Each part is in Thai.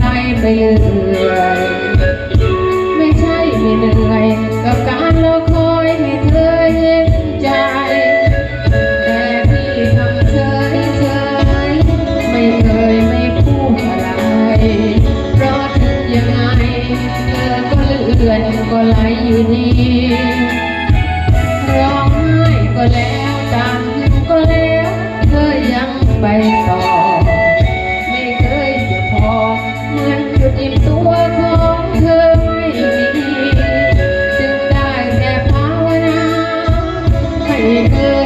time is right. good.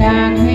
yang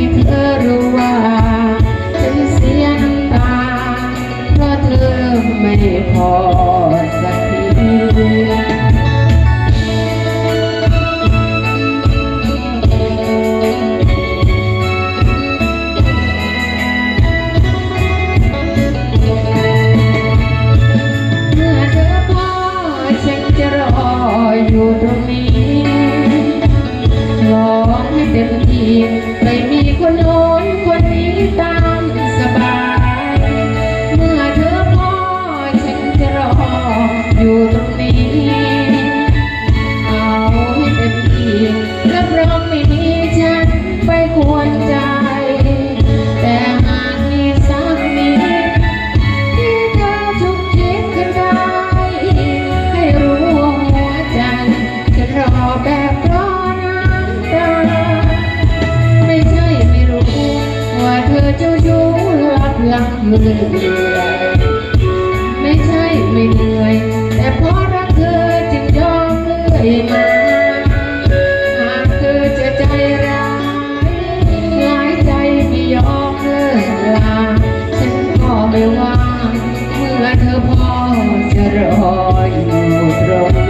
จ้ายุหลับหลับมือยไม่ใช่ไม่เหนื่อย แต่เพราะรักเธอจึงยอมเลื่อยมา หากเธอจะใจร้ายหลายใจไม่ยอมเลิกลา ฉันก็ไม่ว่าเมื่อเธอพอจะรออยู่ตรง